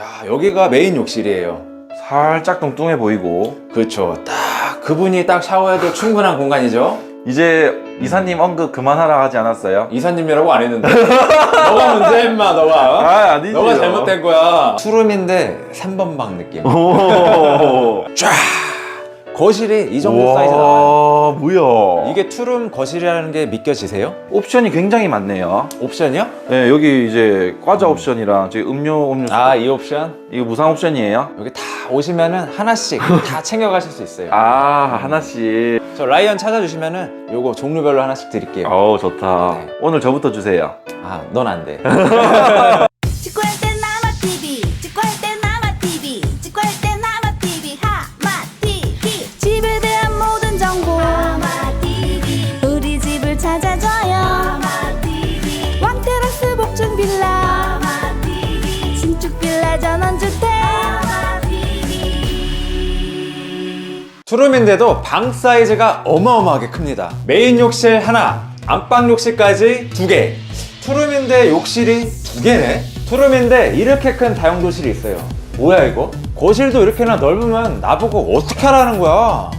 야, 여기가 메인 욕실이에요. 살짝 뚱뚱해 보이고 그렇죠. 딱 그분이 딱 샤워해도 충분한 공간이죠. 이제 이사님 언급 그만하라 하지 않았어요? 이사님이라고 안 했는데. 너가 문제 임마, 너가. 아 아니지 너가 잘못된 거야. 투룸인데 3번 방 느낌. 오 쫙! 거실이 이 정도 사이즈 나와요. 이게 투룸 거실이라는 게 믿겨지세요? 옵션이 굉장히 많네요 옵션이요? 네 여기 이제 과자 옵션이랑 저기 음료 음료 아, 이 옵션? 이거 무상 옵션이에요? 여기 다 오시면은 하나씩 다 챙겨가실 수 있어요. 아 하나씩 저 라이언 찾아주시면은 요거 종류별로 하나씩 드릴게요. 어우 좋다 네. 오늘 저부터 주세요 아, 넌 안 돼. 투룸인데도 방 사이즈가 어마어마하게 큽니다. 메인 욕실 하나, 안방 욕실까지 두 개. 투룸인데 욕실이 두 개네? 투룸인데 이렇게 큰 다용도실이 있어요. 뭐야 이거? 거실도 이렇게나 넓으면 나보고 어떻게 하라는 거야?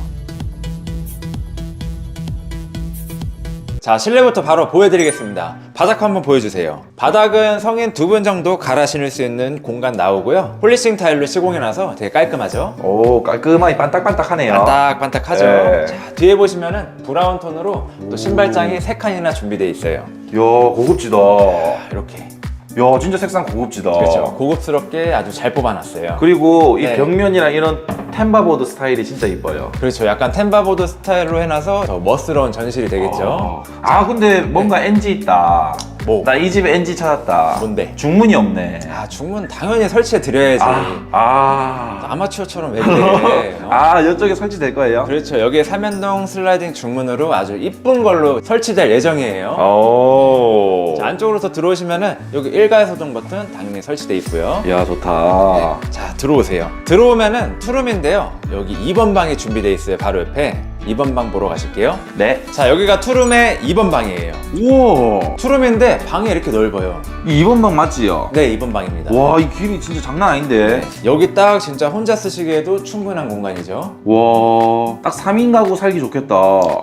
자, 실내부터 바로 보여드리겠습니다. 바닥 한번 보여주세요. 바닥은 성인 두 분 정도 갈아 신을 수 있는 공간 나오고요. 폴리싱 타일로 시공해놔서 되게 깔끔하죠? 오 깔끔하게 반딱반딱하네요 반딱반딱하죠. 네. 자, 뒤에 보시면은 브라운 톤으로 또 신발장이 세 칸이나 준비되어 있어요. 이야 고급지다 이렇게. 야 진짜 색상 고급지다 그렇죠. 고급스럽게 아주 잘 뽑아놨어요. 그리고 이 네. 벽면이랑 이런 템바보드 스타일이 진짜 이뻐요 그렇죠. 약간 템바보드 스타일로 해놔서 더 멋스러운 전실이 되겠죠. 아 근데 뭔가 NG 있다 뭐? 나 이 집에 NG 찾았다 뭔데? 중문이 없네 아, 중문 당연히 설치해 드려야지. 아, 아. 아 마추어처럼 왜 그래? 어? 아 이쪽에 설치될 거예요? 그렇죠. 여기에 삼연동 슬라이딩 중문으로 아주 이쁜 걸로 설치될 예정이에요. 오. 자, 안쪽으로 더 들어오시면은 여기 일괄 소등 버튼 당연히 설치돼 있고요. 야 좋다. 자 들어오세요 들어오면은 투룸인데요 여기 2번 방이 준비되어 있어요 바로 옆에 2번 방 보러 가실게요 네. 자 여기가 투룸의 2번 방이에요 우와. 투룸인데 방이 이렇게 넓어요 이 2번 방 맞지요? 네 2번 방입니다 와 이 길이 진짜 장난 아닌데. 네, 여기 딱 진짜 혼자 쓰시기에도 충분한 공간이죠 와. 딱 3인 가구 살기 좋겠다.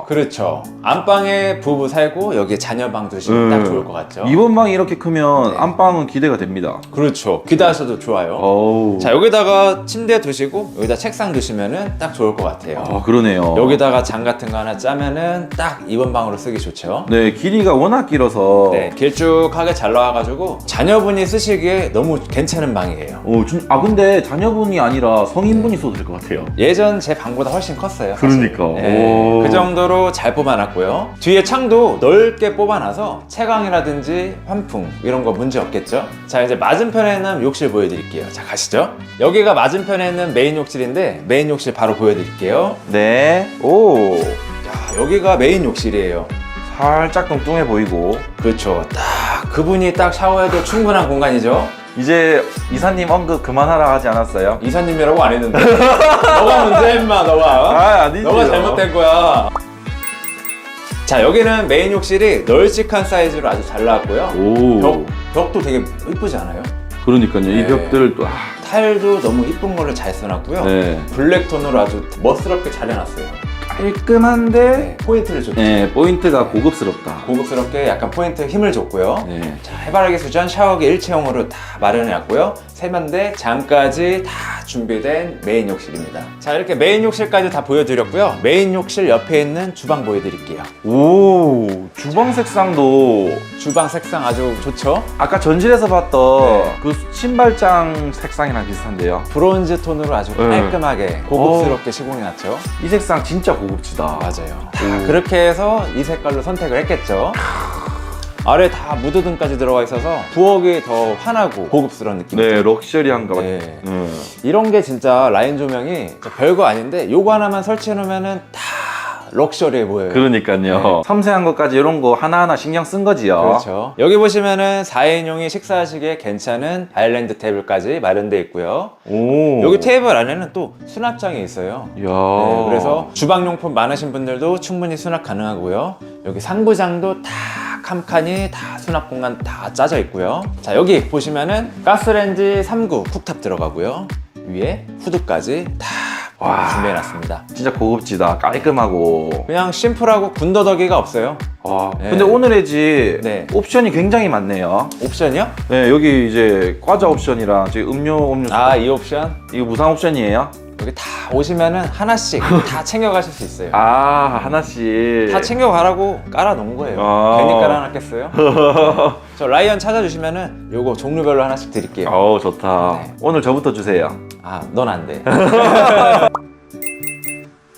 그렇죠 안방에 부부 살고 여기 자녀 방 두시면 네. 딱 좋을 것 같죠 2번 방이 이렇게 크면 네. 안방은 기대가 됩니다. 그렇죠 귀다하셔도 좋아요 어우. 자 여기다가 침대 두시고 여기다 책상 두시면은 딱 좋을 것 같아요 아 그러네요. 여기다 가 장 같은 거 하나 짜면은 딱 2번 방으로 쓰기 좋죠. 네 길이가 워낙 길어서. 네, 길쭉하게 잘 나와가지고 자녀분이 쓰시기에 너무 괜찮은 방이에요. 오, 진- 아 근데 자녀분이 아니라 성인분이 써도 될 것 같아요. 예전 제 방보다 훨씬 컸어요. 사실. 그러니까. 네, 오. 그 정도로 잘 뽑아놨고요. 뒤에 창도 넓게 뽑아놔서 채광이라든지 환풍 이런 거 문제 없겠죠? 자 이제 맞은편에는 욕실 보여드릴게요. 자 가시죠. 여기가 맞은편에는 메인 욕실인데 메인 욕실 바로 보여드릴게요. 네. 오. 야 여기가 메인 욕실이에요. 살짝 뚱뚱해 보이고. 그렇죠. 딱 그분이 딱 샤워해도 충분한 공간이죠. 이제 이사님 언급 그만하라 하지 않았어요? 이사님이라고 안 했는데. 너가 문제 임마 너가. 아 아니죠. 너가 잘못된 거야. 자 여기는 메인 욕실이 널찍한 사이즈로 아주 잘 나왔고요. 오. 벽 벽도 되게 이쁘지 않아요? 그러니까요. 네. 이 벽들 또. 아, 타일도 너무 이쁜 걸로 잘 써놨고요. 네. 블랙 톤으로 아주 멋스럽게 잘 해놨어요. 깔끔한데. 네, 포인트를 줬죠. 네. 포인트가 고급스럽다. 고급스럽게 약간 포인트 힘을 줬고요. 네. 자, 해바라기 수전 샤워기 일체형으로 다 마련해놨고요. 세면대, 장까지 다 준비된 메인 욕실입니다. 자, 이렇게 메인 욕실까지 다 보여드렸고요. 메인 욕실 옆에 있는 주방 보여드릴게요. 오. 주방 색상도 주방 색상 아주 좋죠? 아까 전실에서 봤던 네. 그 신발장 색상이랑 비슷한데요. 브론즈 톤으로 아주 네. 깔끔하게 고급스럽게 시공해놨죠. 이 색상 진짜 고급지다. 맞아요. 다 오. 그렇게 해서 이 색깔로 선택을 했겠죠. 아래 다 무드등까지 들어가 있어서 부엌이 더 환하고 고급스러운 느낌이죠. 네, 럭셔리한가 봐요. 네. 네. 이런 게 진짜 라인 조명이 별거 아닌데 요거 하나만 설치해 놓으면은 다 럭셔리해 보여요. 그러니까요. 네. 섬세한 것까지 이런 거 하나하나 신경 쓴 거지요. 그렇죠. 여기 보시면은 4인용이 식사하시기에 괜찮은 아일랜드 테이블까지 마련되어 있고요. 오. 여기 테이블 안에는 또 수납장이 있어요. 이야. 네, 그래서 주방용품 많으신 분들도 충분히 수납 가능하고요. 여기 상부장도 다한 칸이 다 수납 공간 다 짜져 있고요. 자 여기 보시면은 가스레인지 3구 쿡탑 들어가고요. 위에 후드까지 다 와. 준비해놨습니다. 진짜 고급지다. 깔끔하고. 그냥 심플하고 군더더기가 없어요. 와. 네. 근데 오늘의 집 네. 옵션이 굉장히 많네요. 옵션이요? 네, 여기 이제 과자 옵션이랑 지금 음료 음료 아 이 옵션 이거 무상 옵션이에요? 여기 다 오시면은 하나씩 다 챙겨가실 수 있어요. 아 하나씩. 다 챙겨가라고 깔아놓은 거예요. 아. 괜히 깔아놨겠어요? 저 라이언 찾아주시면은 요거 종류별로 하나씩 드릴게요. 어우 좋다. 네. 오늘 저부터 주세요. 아, 넌 안 돼.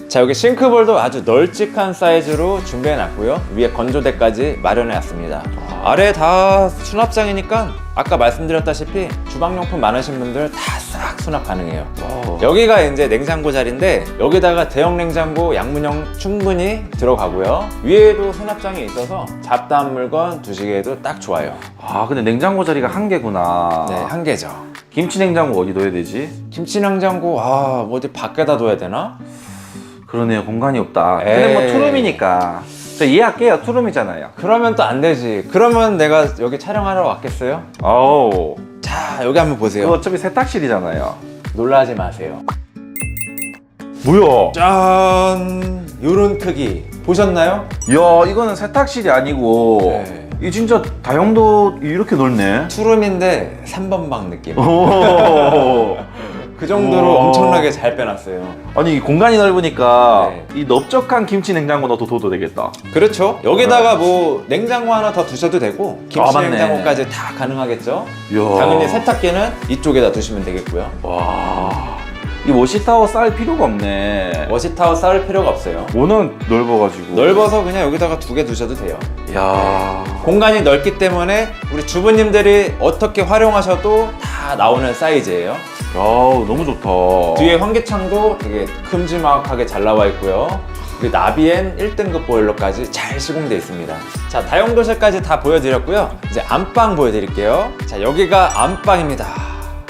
자, 여기 싱크볼도 아주 널찍한 사이즈로 준비해 놨고요. 위에 건조대까지 마련해 놨습니다. 아래 다 수납장이니까 아까 말씀드렸다시피 주방용품 많으신 분들 다 싹 수납 가능해요. 어. 여기가 이제 냉장고 자리인데 여기다가 대형 냉장고 양문형 충분히 들어가고요. 위에도 수납장이 있어서 잡다한 물건 두시기에도 딱 좋아요. 아 근데 냉장고 자리가 한 개구나. 네, 한 개죠. 김치 냉장고 어디 둬야 되지? 김치 냉장고 아, 뭐 어디 밖에다 둬야 되나? 그러네요 공간이 없다. 근데 뭐 에이. 투룸이니까 저 이해할게요 투룸이잖아요. 그러면 또 안 되지. 그러면 내가 여기 촬영하러 왔겠어요? 어우 자, 여기 한번 보세요. 이거 어차피 세탁실이잖아요. 놀라지 마세요. 뭐야? 짠! 요런 크기. 보셨나요? 야 이거는 세탁실이 아니고 네. 이 진짜 다용도 이렇게 넓네. 투룸인데 3번 방 느낌. 오. 그 정도로 우와. 엄청나게 잘 빼놨어요. 아니 공간이 넓으니까 네. 이 넓적한 김치 냉장고 넣어도 둬도 되겠다. 그렇죠. 여기다가 뭐 냉장고 하나 더 두셔도 되고 김치 아, 맞네. 냉장고까지 다 가능하겠죠. 이야. 당연히 세탁기는 이쪽에다 두시면 되겠고요. 와. 이 워시타워 쌓을 필요가 없네. 워시타워 쌓을 필요가 없어요. 워낙 넓어가지고. 넓어서 그냥 여기다가 두 개 두셔도 돼요. 야. 공간이 넓기 때문에 우리 주부님들이 어떻게 활용하셔도 다 나오는 사이즈예요. 야 너무 좋다. 뒤에 환기창도 되게 큼지막하게 잘 나와 있고요. 그리고 나비엔 1등급 보일러까지 잘 시공되어 있습니다. 자, 다용도실까지 다 보여드렸고요. 이제 안방 보여드릴게요. 자, 여기가 안방입니다.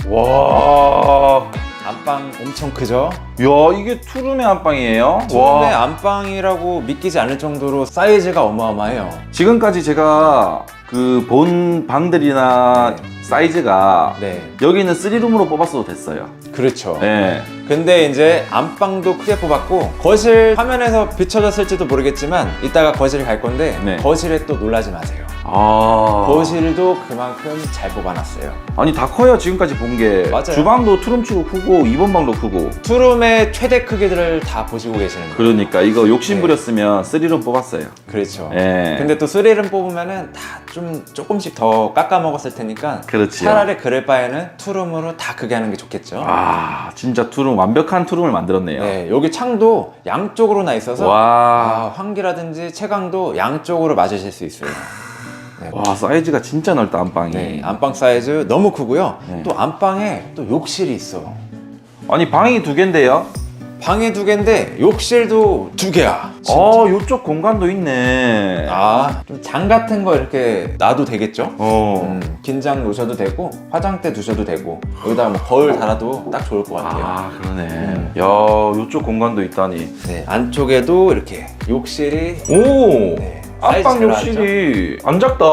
와. 안방 엄청 크죠? 야 이게 투룸의 안방이에요? 처음에 안방이라고 믿기지 않을 정도로 사이즈가 어마어마해요. 지금까지 제가 그 본 방들이나 사이즈가 네, 여기는 3룸으로 뽑았어도 됐어요. 그렇죠. 네. 근데 이제 안방도 크게 뽑았고 거실 화면에서 비춰졌을지도 모르겠지만 이따가 거실 갈 건데 네. 거실에 또 놀라지 마세요. 아. 거실도 그만큼 잘 뽑아놨어요. 아니 다 커요 지금까지 본 게. 맞아요. 주방도 투룸치고 크고 2번 방도 크고. 투룸의 최대 크기들을 다 보시고 계시는 거예요. 그러니까 이거 욕심 부렸으면 3룸 뽑았어요. 그렇죠. 예. 근데 또 3를 뽑으면은 다 좀 조금씩 더 깎아 먹었을 테니까 그렇지요. 차라리 그럴 바에는 투룸으로 다 크게 하는 게 좋겠죠. 아 진짜 투룸 완벽한 투룸을 만들었네요. 네, 여기 창도 양쪽으로 나 있어서 와. 아, 환기라든지 채광도 양쪽으로 맞으실 수 있어요. 네. 와 사이즈가 진짜 넓다 안방이. 네, 안방 사이즈 너무 크고요. 네. 또 안방에 또 욕실이 있어. 아니 방이 두 개인데요. 방에 두 개인데 욕실도 두 개야. 어 요쪽 공간도 있네. 아, 좀 장 같은 거 이렇게 놔도 되겠죠? 어. 음, 긴장 놓으셔도 되고 화장대 두셔도 되고 여기다가 뭐 거울 달아도 딱 좋을 것 같아요. 아 그러네. 음. 야 요쪽 공간도 있다니. 네, 안쪽에도 이렇게 욕실이 오. 네, 안방 사이즈 잘 욕실이 안 작다.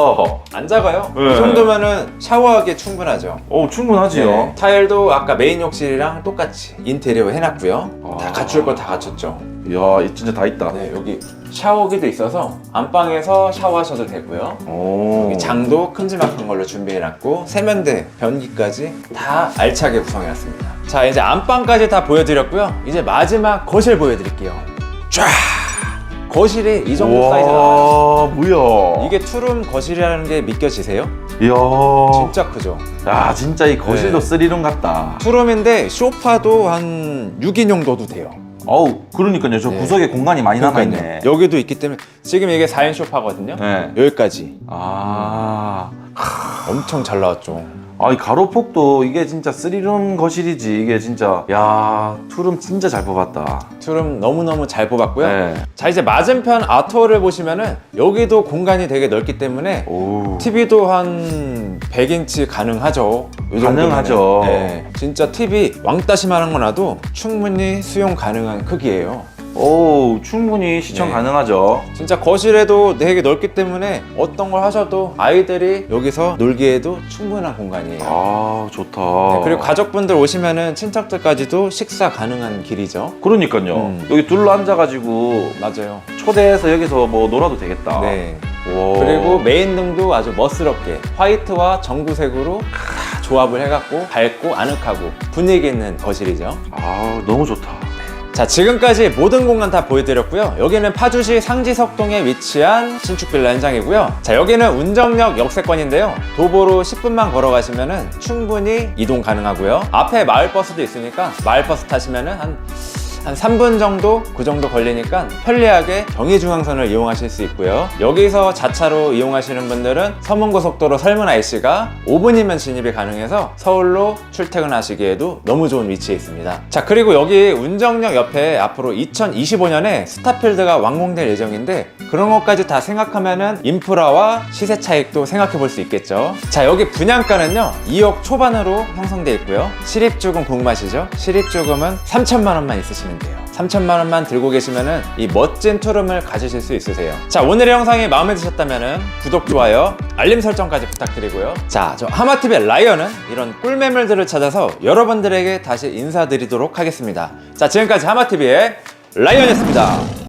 안 작아요. 네. 이 정도면은 샤워하기 충분하죠. 어 충분하지요. 네, 타일도 아까 메인 욕실이랑 똑같이 인테리어 해놨고요. 다 아. 갖출 거다 갖췄죠. 야이 진짜 다 있다. 네, 여기 샤워기도 있어서 안방에서 샤워하셔도 되고요. 오. 여기 장도 큼지막한 걸로 준비해놨고 세면대, 변기까지 다 알차게 구성해놨습니다. 자 이제 안방까지 다 보여드렸고요. 이제 마지막 거실 보여드릴게요. 쫙! 거실이 이 정도 사이즈 나와요. 와 뭐야. 이게 투룸 거실이라는 게 믿겨지세요? 이야. 진짜 크죠? 야 진짜 이 거실도 네. 쓰리룸 같다. 투룸인데 소파도 한 6인용 둬도 돼요. 어우 그러니까요 저 네. 구석에 공간이 많이 남아 있네. 그러니까요. 여기도 있기 때문에 지금 이게 4인 소파거든요. 네. 여기까지 아. 엄청 잘 나왔죠. 아 이 가로폭도 이게 진짜 쓰리룸 거실이지 이게 진짜 야 투룸 진짜 잘 뽑았다. 투룸 너무너무 잘 뽑았고요. 네. 자 이제 맞은편 아트홀을 보시면은 여기도 공간이 되게 넓기 때문에 오. TV도 한 100인치 가능하죠. 정도면은. 가능하죠. 네, 진짜 TV 왕따시만 한 거 놔도 충분히 수용 가능한 크기예요. 오 충분히 시청 네. 가능하죠. 진짜 거실에도 되게 넓기 때문에 어떤 걸 하셔도 아이들이 여기서 놀기에도 충분한 공간이에요. 아 좋다. 네, 그리고 가족분들 오시면은 친척들까지도 식사 가능한 길이죠. 그러니까요. 음. 여기 둘러 앉아가지고 맞아요. 초대해서 여기서 뭐 놀아도 되겠다. 네. 오. 그리고 메인 등도 아주 멋스럽게 화이트와 정구색으로 다 조합을 해갖고 밝고 아늑하고 분위기 있는 거실이죠. 아 너무 좋다. 자 지금까지 모든 공간 다 보여드렸고요. 여기는 파주시 상지석동에 위치한 신축 빌라 현장이고요. 자 여기는 운정역 역세권인데요. 도보로 10분만 걸어가시면 충분히 이동 가능하고요. 앞에 마을버스도 있으니까 마을버스 타시면은 한 한 3분 정도 그 정도 걸리니까 편리하게 경의중앙선을 이용하실 수 있고요. 여기서 자차로 이용하시는 분들은 서문고속도로 설문 IC가 5분이면 진입이 가능해서 서울로 출퇴근하시기에도 너무 좋은 위치에 있습니다. 자 그리고 여기 운정역 옆에 앞으로 2025년에 스타필드가 완공될 예정인데 그런 것까지 다 생각하면은 인프라와 시세 차익도 생각해 볼 수 있겠죠. 자 여기 분양가는요 2억 초반으로 형성돼 있고요. 실입주금 궁금하시죠? 실입주금은 3천만 원만 있으시면 돼요. 3천만 원만 들고 계시면은 이 멋진 투룸을 가지실 수 있으세요. 자 오늘의 영상이 마음에 드셨다면은 구독 좋아요 알림 설정까지 부탁드리고요. 자저 하마TV의 라이언은 이런 꿀매물들을 찾아서 여러분들에게 다시 인사드리도록 하겠습니다. 자 지금까지 하마TV의 라이언이었습니다.